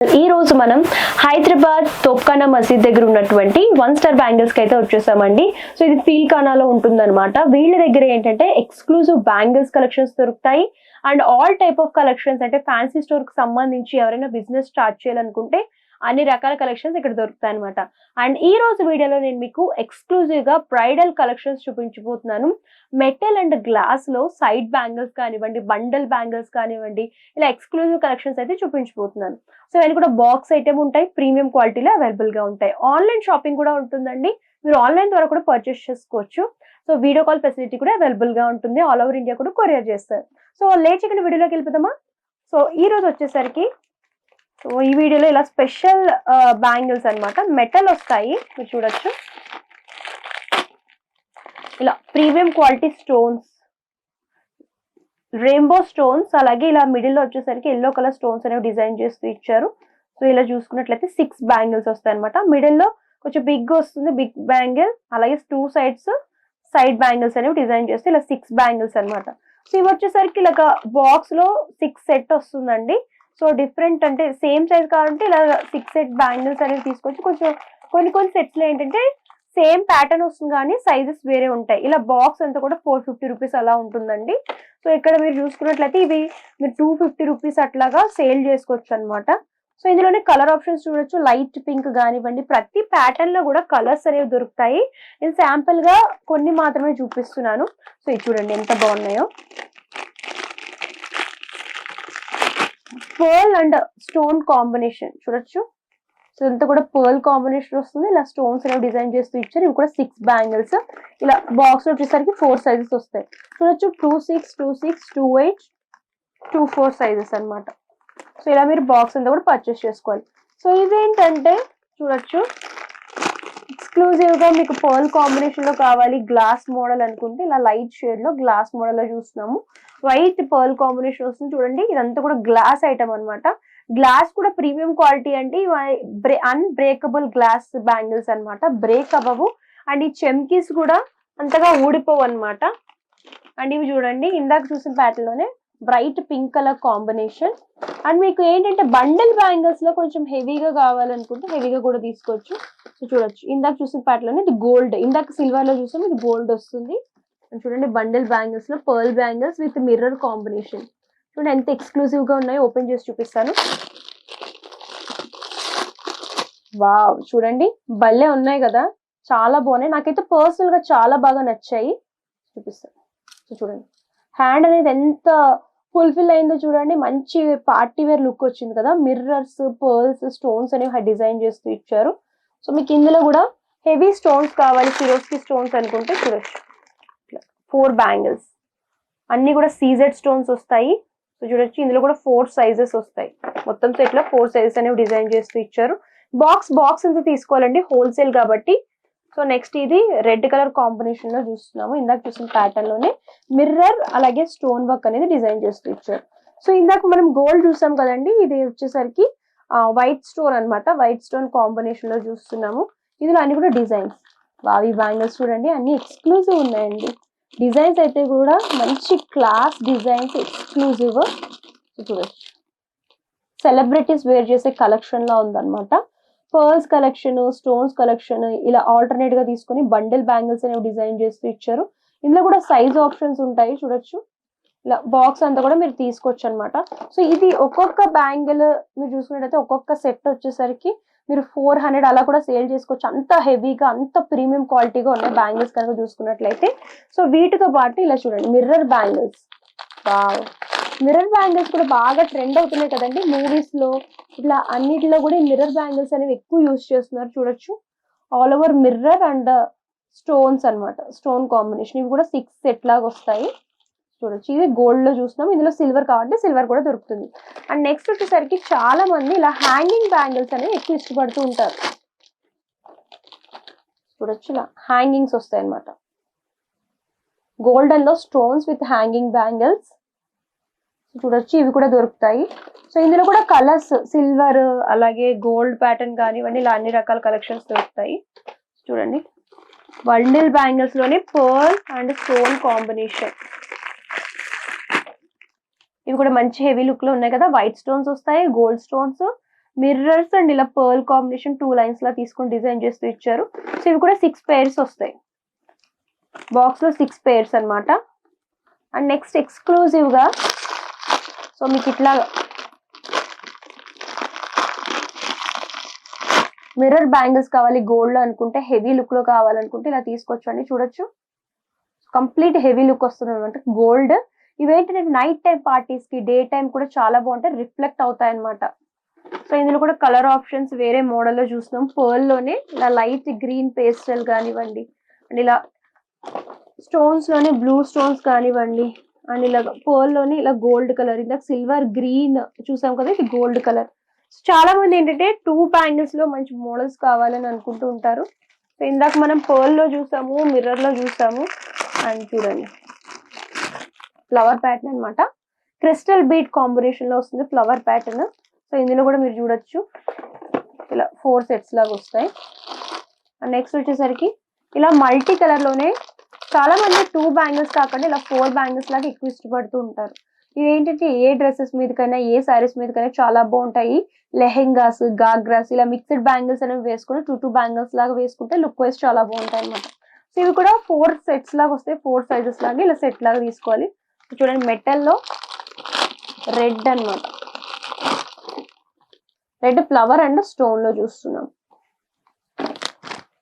ఈ రోజు మనం హైదరాబాద్ తొక్కన మసీద్ దగ్గర ఉన్నటువంటి వన్ స్టార్ బ్యాంగిల్స్కి అయితే వచ్చేసామండి. సో ఇది ఫీల్ కానాలో ఉంటుందన్నమాట. వీళ్ళ దగ్గర ఏంటంటే ఎక్స్క్లూజివ్ బ్యాంగిల్స్ కలెక్షన్స్ దొరుకుతాయి. And all type of collections అంటే ఫ్యాన్సీ స్టోర్కి సంబంధించి ఎవరైనా బిజినెస్ స్టార్ట్ చేయాలనుకుంటే అన్ని రకాల కలెక్షన్స్ ఇక్కడ దొరుకుతాయి అనమాట అండ్ ఈ రోజు వీడియోలో నేను మీకు ఎక్స్క్లూజివ్గా బ్రైడల్ కలెక్షన్స్ చూపించబోతున్నాను. మెటల్ అండ్ గ్లాస్లో సైడ్ బ్యాంగిల్స్ కానివ్వండి బండల్ బ్యాంగిల్స్ కానివ్వండి ఇలా ఎక్స్క్లూజివ్ కలెక్షన్స్ అయితే చూపించబోతున్నాను. సో ఇవన్నీ కూడా బాక్స్ ఐటమ్ ఉంటాయి ప్రీమియం క్వాలిటీలో అవైలబుల్గా ఉంటాయి. ఆన్లైన్ షాపింగ్ కూడా ఉంటుందండి. మీరు ఆన్లైన్ ద్వారా కూడా పర్చేస్ చేసుకోవచ్చు. సో వీడియో కాల్ ఫెసిలిటీ కూడా అవైలబుల్గా ఉంటుంది. ఆల్ ఓవర్ ఇండియా కూడా కొరియర్ చేస్తారు. సో లేచి ఇక్కడ వీడియోలోకి వెళ్ళిపోదామా? సో ఈ రోజు వచ్చేసరికి సో ఈ వీడియోలో ఇలా స్పెషల్ బ్యాంగిల్స్ అన్నమాట మెటల్ వస్తాయి. మీరు చూడొచ్చు. ఇలా premium quality stones rainbow stones అలాగే ఇలా మిడిల్లో వచ్చేసరికి ఎల్లో కలర్ స్టోన్స్ అనేవి డిజైన్ చేస్తూ ఇచ్చారు. సో ఇలా చూసుకున్నట్లయితే సిక్స్ బ్యాంగిల్స్ వస్తాయి అనమాట మిడిల్లో కొంచెం బిగ్ వస్తుంది బిగ్ బ్యాంగిల్ అలాగే టూ సైడ్స్ సైడ్ బ్యాంగిల్స్ అనేవి డిజైన్ చేస్తే ఇలా సిక్స్ బ్యాంగిల్స్ అన్నమాట. సో ఇవి వచ్చేసరికి ఇలా బాక్స్లో సిక్స్ సెట్ వస్తుందండి. సో డిఫరెంట్ అంటే సేమ్ సైజ్ కావాలంటే ఇలా సిక్స్ సెట్ బ్యాంగిల్స్ అనేవి తీసుకొచ్చి కొంచెం కొన్ని కొన్ని సెట్స్లో ఏంటంటే సేమ్ ప్యాటర్న్ వస్తుంది కానీ సైజెస్ వేరే ఉంటాయి. ఇలా బాక్స్ అంతా కూడా ఫోర్ ఫిఫ్టీ రూపీస్ అలా ఉంటుందండి. సో ఇక్కడ మీరు చూసుకున్నట్లయితే ఇవి మీరు టూ ఫిఫ్టీ రూపీస్ అట్లాగా సేల్ చేసుకోవచ్చు అన్నమాట. సో ఇందులోనే కలర్ ఆప్షన్స్ చూడొచ్చు. లైట్ పింక్ కానివ్వండి ప్రతి ప్యాటర్న్లో కూడా కలర్స్ అనేవి దొరుకుతాయి. నేను శాంపుల్గా కొన్ని మాత్రమే చూపిస్తున్నాను. సో ఇది చూడండి ఎంత బాగున్నాయో. పర్ల్ అండ్ స్టోన్ కాంబినేషన్ చూడొచ్చు? సో ఇదంతా కూడా పర్ల్ కాంబినేషన్ వస్తుంది. ఇలా స్టోన్స్ అనేవి డిజైన్ చేస్తూ ఇచ్చారు. ఇవి కూడా సిక్స్ బ్యాంగిల్స్ ఇలా బాక్స్ వచ్చేసరికి ఫోర్ సైజెస్ వస్తాయి. చూడొచ్చు? Two six two six two eight two four sizes అన్నమాట. సో ఇలా మీరు బాక్స్ అంతా కూడా పర్చేస్ చేసుకోవాలి. సో ఇదేంటంటే చూడొచ్చు? ఎక్స్క్లూజివ్గా మీకు పర్ల్ కాంబినేషన్లో కావాలి గ్లాస్ మోడల్ అనుకుంటే ఇలా లైట్ షేడ్లో గ్లాస్ మోడల్లో చూస్తున్నాము. వైట్ పర్ల్ కాంబినేషన్ వస్తుంది చూడండి. ఇదంతా కూడా గ్లాస్ ఐటమ్ అనమాట గ్లాస్ కూడా ప్రీమియం క్వాలిటీ అండి అన్బ్రేకబుల్ గ్లాస్ బ్యాంగిల్స్ అన్నమాట. బ్రేక్ అవ్వవు. అండ్ ఈ చెమ్కీస్ కూడా అంతగా ఊడిపోవు అన్నమాట. అండ్ ఇవి చూడండి. ఇందాక చూసిన ప్యాటర్న్లోనే bright pink colour combination and మీకు ఏంటంటే బండల్ బ్యాంగిల్స్లో కొంచెం హెవీగా కావాలనుకుంటే హెవీగా కూడా తీసుకోవచ్చు. చూడొచ్చు. ఇందాక చూసిన ప్యాటర్న్ ఇది గోల్డ్ ఇందాక సిల్వర్లో చూసాం ఇది గోల్డ్ వస్తుంది. చూడండి bundle బ్యాంగిల్స్లో pearl bangles with mirror combination చూడండి ఎంత ఎక్స్క్లూజివ్గా ఉన్నాయో ఓపెన్ చేసి చూపిస్తాను. వావ్ చూడండి భలే ఉన్నాయి కదా. చాలా బాగున్నాయి. నాకైతే పర్సనల్గా చాలా బాగా నచ్చాయి. చూపిస్తాను. సో చూడండి. హ్యాండ్ అనేది ఎంత ఫుల్ఫిల్ అయిందో చూడండి మంచి పార్టీ వేర్ లుక్ వచ్చింది కదా. మిర్రర్స్ పర్ల్స్ స్టోన్స్ అనేవి డిజైన్ చేస్తూ ఇచ్చారు. సో మీకు ఇందులో కూడా హెవీ స్టోన్స్ కావాలి సిరోస్కి స్టోన్స్ అనుకుంటే చూడొచ్చు ఫోర్ బ్యాంగిల్స్. అన్ని కూడా సీజెడ్ స్టోన్స్ వస్తాయి. సో చూడొచ్చు ఇందులో కూడా ఫోర్ సైజెస్ వస్తాయి. మొత్తం సెట్లో ఫోర్ సైజెస్ అనేవి డిజైన్ చేస్తూ ఇచ్చారు. బాక్స్ బాక్స్ ఎంత తీసుకోవాలండి? హోల్సేల్ కాబట్టి. సో నెక్స్ట్ ఇది రెడ్ కలర్ కాంబినేషన్లో చూస్తున్నాము. ఇందాక చూసిన ప్యాటర్న్లోనే మిర్రర్ అలాగే స్టోన్ వర్క్ అనేది డిజైన్ చేస్తూ ఇచ్చారు. సో ఇందాక మనం గోల్డ్ చూసాం కదండి? ఇది వచ్చేసరికి వైట్ స్టోన్ అన్నమాట. వైట్ స్టోన్ కాంబినేషన్లో చూస్తున్నాము. ఇందులో అన్ని కూడా డిజైన్స్ బావి బ్యాంగిల్స్ చూడండి అన్ని ఎక్స్క్లూజివ్ ఉన్నాయండి. డిజైన్స్ అయితే కూడా మంచి క్లాస్ డిజైన్స్ ఎక్స్క్లూజివ్ చూడొచ్చు సెలబ్రిటీస్ వేర్ చేసే కలెక్షన్ లా ఉందన్నమాట. పర్ల్స్ కలెక్షన్ స్టోన్స్ కలెక్షన్ ఇలా ఆల్టర్నేట్గా తీసుకొని బండిల్ బ్యాంగిల్స్ అనేవి డిజైన్ చేస్తూ ఇచ్చారు. ఇందులో కూడా సైజ్ ఆప్షన్స్ ఉంటాయి చూడొచ్చు. ఇలా బాక్స్ అంతా కూడా మీరు తీసుకోవచ్చు అనమాట సో ఇది ఒక్కొక్క బ్యాంగిల్ మీరు చూసుకున్నట్టయితే ఒక్కొక్క సెట్ వచ్చేసరికి మీరు ఫోర్ హండ్రెడ్ అలా కూడా సేల్ చేసుకోవచ్చు. అంత హెవీగా అంత ప్రీమియం క్వాలిటీగా ఉన్నాయి బ్యాంగిల్స్ కనుక చూసుకున్నట్లయితే. సో వీటితో పాటు ఇలా చూడండి మిర్రర్ బ్యాంగిల్స్. మిర్రర్ బ్యాంగిల్స్ కూడా బాగా ట్రెండ్ అవుతున్నాయి కదండి మూవీస్లో ఇట్లా అన్నిటిలో కూడా మిర్రర్ బ్యాంగిల్స్ అనేవి ఎక్కువ యూస్ చేస్తున్నారు చూడొచ్చు. All over mirror and stones అన్నమాట. Stone combination. ఇవి కూడా సిక్స్ సెట్ లాగా వస్తాయి. చూడొచ్చు. ఇది గోల్డ్లో చూస్తున్నాం. ఇందులో సిల్వర్ కాబట్టి సిల్వర్ కూడా దొరుకుతుంది. అండ్ నెక్స్ట్ వచ్చేసరికి చాలా మంది ఇలా హ్యాంగింగ్ బ్యాంగిల్స్ అనేవి ఎక్కువ ఇష్టపడుతూ ఉంటారు. చూడొచ్చు ఇలా హ్యాంగింగ్స్ వస్తాయి అనమాట గోల్డెన్లో స్టోన్స్ విత్ హ్యాంగింగ్ బ్యాంగిల్స్ చూడొచ్చు ఇవి కూడా దొరుకుతాయి. సో ఇందులో కూడా కలర్స్ సిల్వర్ అలాగే గోల్డ్ ప్యాటర్న్ కానివ్వండి ఇలా అన్ని రకాల కలెక్షన్స్ దొరుకుతాయి. చూడండి. Bundle బ్యాంగిల్స్లోనే pearl and stone combination ఇవి కూడా మంచి హెవీ లుక్లో ఉన్నాయి కదా. వైట్ స్టోన్స్ వస్తాయి గోల్డ్ స్టోన్స్ మిర్రర్స్ అండ్ ఇలా పర్ల్ కాంబినేషన్ టూ లైన్స్ లా తీసుకొని డిజైన్ చేస్తూ ఇచ్చారు. సో ఇవి కూడా సిక్స్ పేర్స్ వస్తాయి. బాక్స్లో సిక్స్ పేర్స్ అన్నమాట. అండ్ నెక్స్ట్ ఎక్స్క్లూజివ్గా సో మీకు ఇట్లా మిర్రర్ బ్యాంగిల్స్ కావాలి గోల్డ్లో అనుకుంటే హెవీ లుక్లో కావాలనుకుంటే ఇలా తీసుకొచ్చండి చూడొచ్చు. కంప్లీట్ హెవీ లుక్ వస్తుంది అనమాట గోల్డ్ ఇవేంటంటే నైట్ టైం పార్టీస్కి డే టైం కూడా చాలా బాగుంటాయి రిఫ్లెక్ట్ అవుతాయి అనమాట సో ఇందులో కూడా కలర్ ఆప్షన్స్ వేరే మోడల్లో చూస్తున్నాం. పర్ల్లోనే ఇలా లైట్ గ్రీన్ పేస్టల్ కానివ్వండి అండ్ ఇలా స్టోన్స్లోనే బ్లూ స్టోన్స్ కానివ్వండి అండ్ ఇలా పర్ల్లోనే ఇలా గోల్డ్ కలర్ ఇందాక సిల్వర్ గ్రీన్ చూసాం కదా ఇది గోల్డ్ కలర్ చాలా మంది ఏంటంటే టూ బ్యాంగిల్స్లో మంచి మోడల్స్ కావాలని అనుకుంటూ ఉంటారు. సో ఇందాక మనం పర్ల్లో చూసాము మిర్రర్లో చూసాము అండ్ చూడండి. ఫ్లవర్ ప్యాటర్న్ అన్నమాట. క్రిస్టల్ బీట్ కాంబినేషన్లో వస్తుంది ఫ్లవర్ ప్యాటర్న్ సో ఇందులో కూడా మీరు చూడొచ్చు. ఇలా ఫోర్ సెట్స్ లాగా వస్తాయి. అండ్ నెక్స్ట్ వచ్చేసరికి ఇలా మల్టీ కలర్లోనే చాలా మంది టూ బ్యాంగిల్స్ కాకుండా ఇలా ఫోర్ బ్యాంగిల్స్ లాగా ఎక్కువ ఇష్టపడుతూ ఉంటారు. ఇదేంటంటే ఏ డ్రెస్సెస్ మీదకైనా ఏ సారీస్ మీదకైనా చాలా బాగుంటాయి. లెహెంగాస్ గాగ్రాస్ ఇలా మిక్స్డ్ బ్యాంగిల్స్ అనేవి వేసుకుని టూ టూ బ్యాంగిల్స్ లాగా వేసుకుంటే లుక్ వైజ్ చాలా బాగుంటాయి అన్నమాట. సో ఇవి కూడా ఫోర్ సెట్స్ లాగా వస్తాయి. ఫోర్ సైజెస్ లాగా ఇలా సెట్ లాగా తీసుకోవాలి. చూడండి మెటల్లో రెడ్ అనమాట రెడ్ ఫ్లవర్ అండ్ స్టోన్లో చూస్తున్నాం.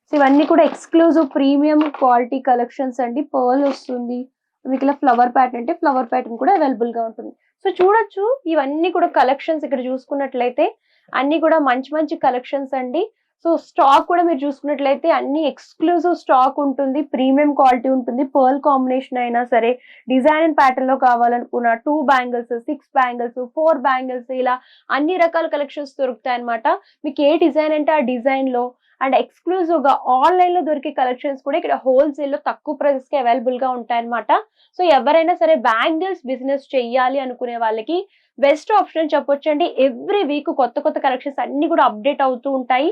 సో ఇవన్నీ కూడా ఎక్స్క్లూజివ్ ప్రీమియం క్వాలిటీ కలెక్షన్స్ అండి. పర్ల్ వస్తుంది. మీకు ఇలా ఫ్లవర్ ప్యాటర్న్ అంటే ఫ్లవర్ ప్యాటర్న్ కూడా అవైలబుల్గా ఉంటుంది. సో చూడొచ్చు. ఇవన్నీ కూడా కలెక్షన్స్ ఇక్కడ చూసుకున్నట్లయితే అన్నీ కూడా మంచి మంచి కలెక్షన్స్ అండి. సో స్టాక్ కూడా మీరు చూసుకున్నట్లయితే అన్ని ఎక్స్క్లూజివ్ స్టాక్ ఉంటుంది ప్రీమియం క్వాలిటీ ఉంటుంది పర్ల్ కాంబినేషన్ అయినా సరే డిజైన్ అండ్ ప్యాటర్న్లో కావాలనుకున్న two bangles six bangles four bangles ఇలా అన్ని రకాల కలెక్షన్స్ దొరుకుతాయి అనమాట మీకు ఏ డిజైన్ అంటే ఆ డిజైన్లో అండ్ ఎక్స్క్లూజివ్గా ఆన్లైన్లో దొరికే కలెక్షన్స్ కూడా ఇక్కడ హోల్సేల్లో తక్కువ ప్రైసెస్కి అవైలబుల్గా సో ఎవరైనా సరే బ్యాంగిల్స్ బిజినెస్ చెయ్యాలి అనుకునే వాళ్ళకి బెస్ట్ ఆప్షన్ చెప్పొచ్చండి. ఎవ్రీ వీక్ కొత్త కొత్త కలెక్షన్స్ అన్ని కూడా అప్డేట్ అవుతూ ఉంటాయి.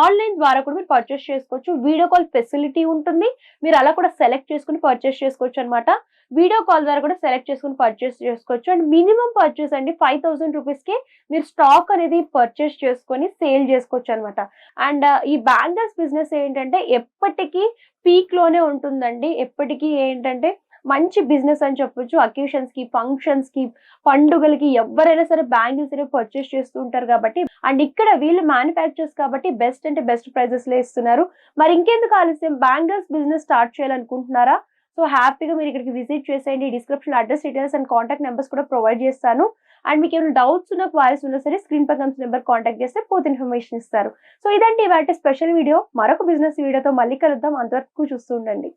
ఆన్లైన్ ద్వారా కూడా మీరు పర్చేస్ చేసుకోవచ్చు. వీడియో కాల్ ఫెసిలిటీ ఉంటుంది. మీరు అలా కూడా సెలెక్ట్ చేసుకుని పర్చేస్ చేసుకోవచ్చు అనమాట వీడియో కాల్ ద్వారా కూడా సెలెక్ట్ చేసుకుని పర్చేస్ చేసుకోవచ్చు. అండ్ మినిమం పర్చేస్ అండి ఫైవ్ థౌసండ్ రూపీస్కి మీరు స్టాక్ అనేది పర్చేస్ చేసుకొని సేల్ చేసుకోవచ్చు అనమాట అండ్ uh, ఈ బ్యాంగిల్స్ బిజినెస్ ఏంటంటే ఎప్పటికీ పీక్లోనే ఉంటుందండి. ఎప్పటికీ ఏంటంటే మంచి బిజినెస్ అని చెప్పొచ్చు. అకేషన్స్కి ఫంక్షన్స్కి పండుగలకి ఎవరైనా సరే బ్యాంగిల్స్ అనేవి పర్చేస్ చేస్తూ ఉంటారు కాబట్టి. అండ్ ఇక్కడ వీళ్ళు మ్యానుఫ్యాక్చర్స్ కాబట్టి బెస్ట్ అంటే బెస్ట్ ప్రైజెస్లో ఇస్తున్నారు. మరి ఇంకెందుకు ఆలస్యం? బ్యాంగిల్స్ బిజినెస్ స్టార్ట్ చేయాలనుకుంటున్నారా? సో హ్యాపీగా మీరు ఇక్కడికి విజిట్ చేసేయండి. Description address details and contact numbers కూడా ప్రొవైడ్ చేస్తాను. అండ్ మీకు ఏమైనా డౌట్స్ ఉన్న క్వారీస్ ఉన్నా సరే స్క్రీన్ పై నెంబర్ కాంటాక్ట్ చేస్తే పూర్తి ఇన్ఫర్మేషన్ ఇస్తారు. సో ఇదండి ఇవాటి స్పెషల్ వీడియో మరొక బిజినెస్ వీడియోతో మళ్ళీ కలుద్దాం. అంతవరకు చూస్తూ ఉండండి.